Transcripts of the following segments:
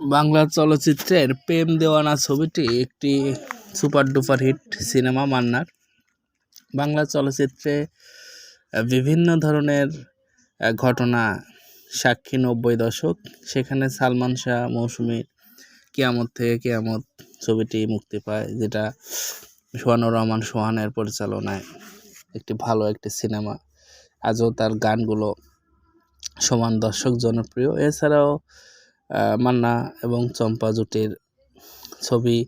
বাংলা চলচ্চিত্রের প্রেম দেওয়ানা ছবিটি একটি সুপার ডুপার হিট সিনেমা মান্নার। বাংলা চলচ্চিত্রে বিভিন্ন ধরনের ঘটনা, সাক্ষী নব্বই দশক, সেখানে সালমান শাহ মৌসুমীর কিয়ামত থেকে কিয়ামত ছবিটি মুক্তি পায়, যেটা সোহানুর রহমান সোহানের পরিচালনায় একটি ভালো একটি সিনেমা। আজও তার গানগুলো সমান দর্শক জনপ্রিয়। এছাড়াও মান্না এবং চম্পা জুটির ছবি,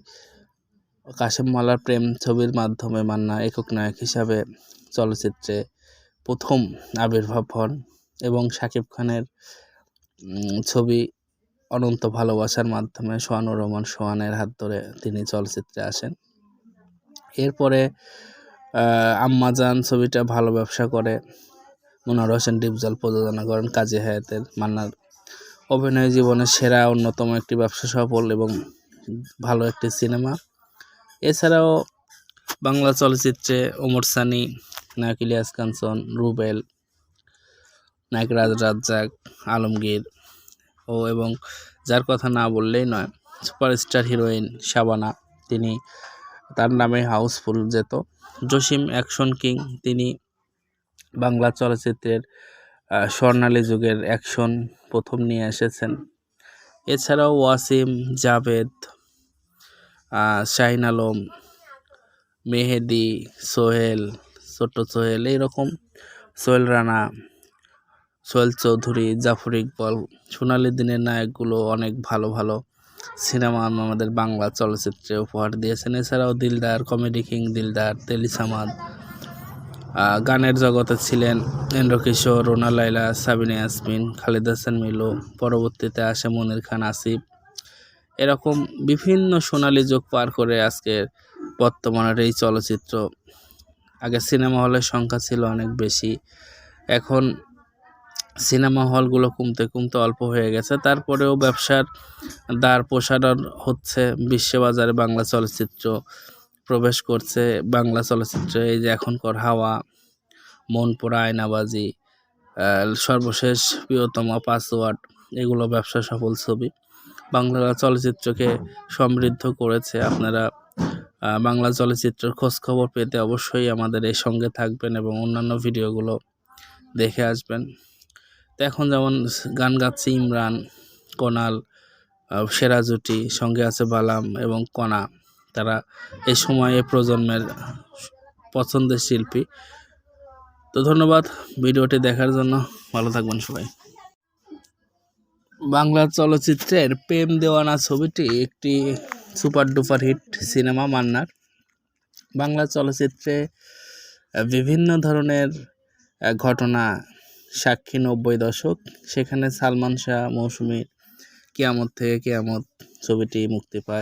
কাশেম মালার প্রেম ছবির মাধ্যমে মান্না একক নায়ক হিসাবে চলচ্চিত্রে প্রথম আবির্ভাব হন এবং শাকিব খানের ছবি অনন্ত ভালোবাসার মাধ্যমে সোহানুর রহমান সোহানের হাত ধরে তিনি চলচ্চিত্রে আসেন। এরপরে আম্মাজান ছবিটা ভালো ব্যবসা করে। মনোয়ার হোসেন ডিপজল প্রযোজনা করেন কাজী হায়াতের মান্নার অভিনয় জীবনের সেরা অন্যতম একটি ব্যবসা সফল এবং ভালো একটি সিনেমা। এছাড়াও বাংলা চলচ্চিত্রে ওমর সানি, নায়ক ইলিয়াস কাঞ্চন রুবেল, নায়ক রাজ রাজ্জাক, আলমগীর ও এবং যার কথা না বললেই নয়, সুপারস্টার হিরোইন শাবানা। তিনি তার নামে হাউসফুল যেত। জসিম অ্যাকশন কিং, তিনি বাংলা চলচ্চিত্রের স্বর্ণালী যুগের অ্যাকশন প্রথম নিয়ে এসেছেন। এছাড়াও ওয়াসিম জাভেদ শাহিন আলম মেহেদি সোহেল ছোট্ট সোহেল এইরকম সোহেল রানা সোহেল চৌধুরী জাফর ইকবল সোনালি দিনের নায়কগুলো অনেক ভালো ভালো সিনেমা আমাদের বাংলা চলচ্চিত্রে উপহার দিয়েছেন। এছাড়াও দিলদার কমেডি কিং দিলদার তেলি সামাদ আহ, গানের জগতে ছিলেন এন্দ্রকিশোর রোনা লাইলা সাবিনা ইয়াসমিন, খালিদ হাসান মিলু, পরবর্তীতে আসে মনির খান, আসিফ। এরকম বিভিন্ন সোনালী যুগ পার করে আজকে বর্তমানের এই চলচ্চিত্র। আগে সিনেমা হলের সংখ্যা ছিল অনেক বেশি। এখন সিনেমা হলগুলো কমতে কমতে অল্প হয়ে গেছে। তারপরেও ব্যবসার দ্বার প্রসারণ হচ্ছে বিশ্ববাজারে বাংলা চলচ্চিত্র। প্রবেশ করছে বাংলা চলচ্চিত্রে এই যে এখনকার হাওয়া মন পোড়া আয়নাবাজি সর্বশেষ প্রিয়তমা পাসওয়ার্ড এগুলো ব্যবসা সফল ছবি। বাংলা চলচ্চিত্রকে সমৃদ্ধ করেছে আপনারা বাংলা চলচ্চিত্রের খোঁজ খবর পেতে অবশ্যই আমাদের এই সঙ্গে থাকবেন এবং অন্যান্য ভিডিওগুলো দেখে আসবেন। তো এখন যেমন গান গাচ্ছে ইমরান কোনাল আহ, সেরা জুটি সঙ্গে আছে বালাম এবং কণা। তারা এই সময়ে প্রজন্মের পছন্দের শিল্পী। তো ধন্যবাদ ভিডিওটি দেখার জন্য। ভালো থাকবেন সবাই। বাংলা চলচ্চিত্রের প্রেম দেওয়ানা ছবিটি একটি সুপার ডুপার হিট সিনেমা মান্নার। বাংলা চলচ্চিত্রে বিভিন্ন ধরনের ঘটনা, সাক্ষী নব্বই দশক, সেখানে সালমান শাহ মৌসুমীর কেয়ামত থেকে কেয়ামত ছবিটি মুক্তি পায়।